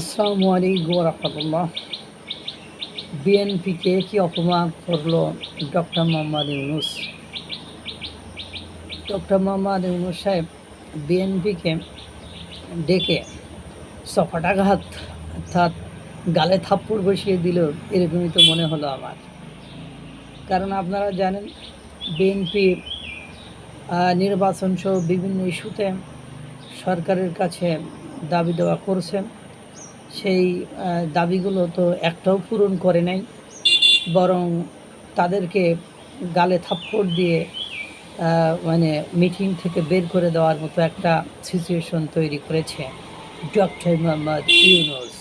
আসসালামু আলাইকুম রহমতুল্লাহ। বিএনপিকে কি অপমান করল ডক্টর মোহাম্মদ ইউনুস? ডক্টর মোহাম্মদ ইউনুস সাহেব বিএনপিকে ডেকে সফাটাঘাত অর্থাৎ গালে থাপ্পড় বসিয়ে দিল, এরকমই তো মনে হলো আমার। কারণ আপনারা জানেন, বিএনপি নির্বাচন সহ বিভিন্ন ইস্যুতে সরকারের কাছে দাবি দেওয়া করছে সেই দাবিগুলো তো একটাও পূরণ করে নাই। বরং তাদেরকে গালে থাপ্পড় দিয়ে মানে মিটিং থেকে বের করে দেওয়ার মতো একটা সিচুয়েশন তৈরি করেছে ডক্টর মোহাম্মদ ইউনুস।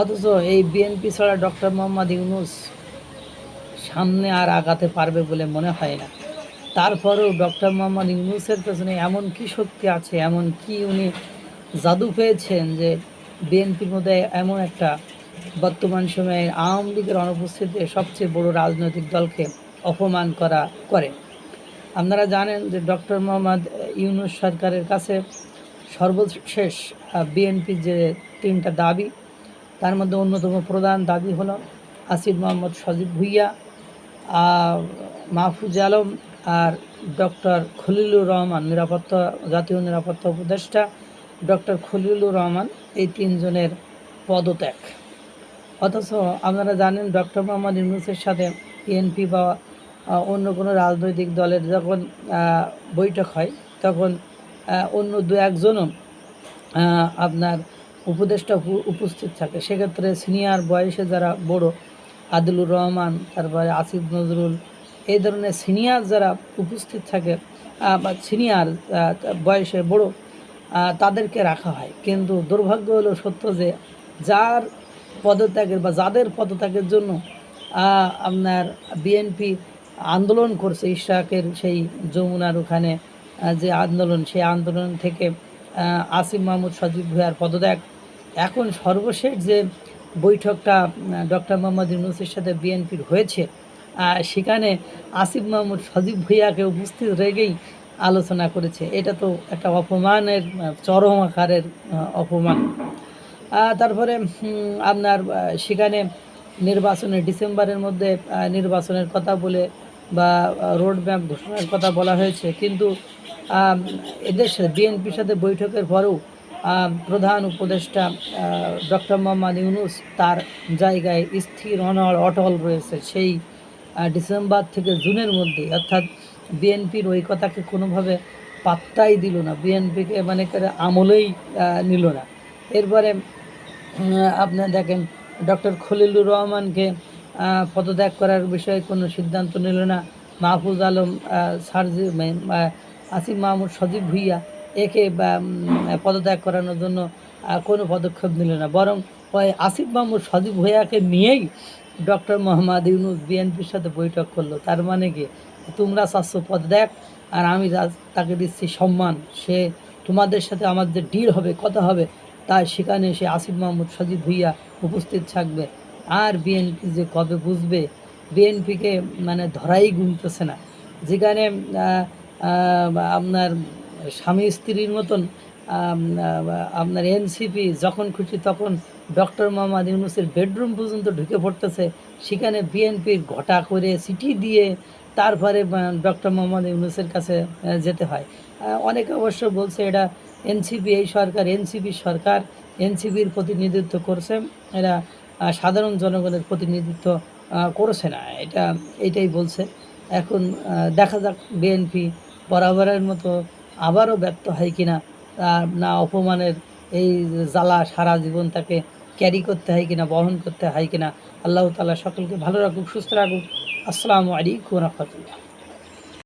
অথচ এই বিএনপি ছাড়া ডক্টর মোহাম্মদ ইউনুস সামনে আর আগাতে পারবে বলে মনে হয় না। তারপরেও ডক্টর মোহাম্মদ ইউনুসের পেছনে এমন কি শক্তি আছে, এমন কি উনি জাদু পেয়েছেন যে বিএনপির মধ্যে এমন একটা বর্তমান সময়ে আওয়ামী লীগের অনুপস্থিতিতে সবচেয়ে বড় রাজনৈতিক দলকে অপমান করা করে। আপনারা জানেন যে ডক্টর মোহাম্মদ ইউনুস সরকারের কাছে সর্বশেষ বিএনপির যে তিনটা দাবি, তার মধ্যে অন্যতম প্রধান দাবি হলো আসিফ মোহাম্মদ সজীব ভুইয়া মাহফুজ আলম আর ডক্টর খলিলুর রহমান, নিরাপত্তা, জাতীয় নিরাপত্তা উপদেষ্টা ডক্টর খলিলুর রহমান, এই তিনজনের পদত্যাগ। অথচ আপনারা জানেন, ডক্টর মোহাম্মদ ইউনুসের সাথে বিএনপি বা অন্য কোনো রাজনৈতিক দলের যখন বৈঠক হয়, তখন অন্য দু একজনও আপনার উপদেষ্টা উপ- উপস্থিত থাকে। সেক্ষেত্রে সিনিয়র বয়সে যারা বড়, আদিলুর রহমান, তারপরে আসিফ নজরুল, এই ধরনের সিনিয়র যারা উপস্থিত থাকে বা সিনিয়র বয়সে বড় তাদেরকে রাখা হয়। কিন্তু দুর্ভাগ্য হলো সত্য যে, যার পদত্যাগের বা যাদের পদত্যাগের জন্য আপনার বিএনপি আন্দোলন করছে ইশাকের সেই যমুনার ওখানে যে আন্দোলন, সেই আন্দোলন থেকে আসিফ মাহমুদ সজীব ভুঁইয়ার পদত্যাগ। এখন সর্বশেষ যে বৈঠকটা ডক্টর মোহাম্মদ ইউনুসের সাথে বিএনপির হয়েছে সেখানে আসিফ মাহমুদ সজীব ভুঁইয়াকে উপস্থিত রেখেই আলোচনা করেছে। এটা তো একটা অপমানের, চরম আকারের অপমান। তারপরে আপনার সেখানে নির্বাচনে ডিসেম্বরের মধ্যে নির্বাচনের কথা বলে বা রোড ম্যাপ ঘোষণার কথা বলা হয়েছে। কিন্তু এদের বিএনপির সাথে বৈঠকের পরেও প্রধান উপদেষ্টা ডক্টর মোহাম্মদ ইউনুস তার জায়গায় স্থির, অনড়, অটল রয়েছে। সেই ডিসেম্বর থেকে জুনের মধ্যে অর্থাৎ বিএনপির ওই কথাকে কোনোভাবে পাত্তাই দিল না। বিএনপিকে মানে করে আমলেই নিল না। এরপরে আপনার দেখেন, ডক্টর খলিলুর রহমানকে পদত্যাগ করার বিষয়ে কোনো সিদ্ধান্ত নিল না। মাহফুজ আলম সার্জি আসিফ মাহমুদ সজীব ভুইয়া একে পদত্যাগ করানোর জন্য কোনো পদক্ষেপ নিল না। বরং আসিফ মাহমুদ সজীব ভুইয়াকে নিয়েই ডক্টর মোহাম্মদ ইউনুস বিএনপির সাথে বৈঠক করল। তার মানে কি? তোমরা চাচ্ছ পদ দেখ, আর আমি তাকে দিচ্ছি সম্মান। সে তোমাদের সাথে আমার যে ডিল হবে, কথা হবে, তাই সেখানে সে আসিফ মাহমুদ সজীব ভুইয়া উপস্থিত থাকবে। আর বিএনপি যে কবে বুঝবে বিএনপিকে মানে ধরাই গুনতেছে না। যেখানে আপনার স্বামী স্ত্রীর মতন আপনার এনসিপি যখন খুশি তখন ডক্টর মোহাম্মদ ইউনুসের বেডরুম পর্যন্ত ঢুকে পড়তেছে। সেখানে বিএনপির ঘটা করে চিঠি দিয়ে তারপরে ডক্টর মোহাম্মদ ইউনুসের কাছে যেতে হয়। অনেকে অবশ্য বলছে এটা এনসিপি, এই সরকার এনসিপি সরকার, এনসিপির প্রতিনিধিত্ব করছে। এরা সাধারণ জনগণের প্রতিনিধিত্ব করছে না। এটা, এটাই বলছে। এখন দেখা যাক বিএনপি বরাবরের মতো আবারও ব্যর্থ হয় কিনা না অপমানের এই জ্বালা সারা জীবন তাকে ক্যারি করতে হয় কিনা, বহন করতে হয় কিনা, আল্লাহ তালা সকলকে ভালো রাখুক, সুস্থ রাখুক। আসসালামু আলাইকুম রহমতুল্লাহ।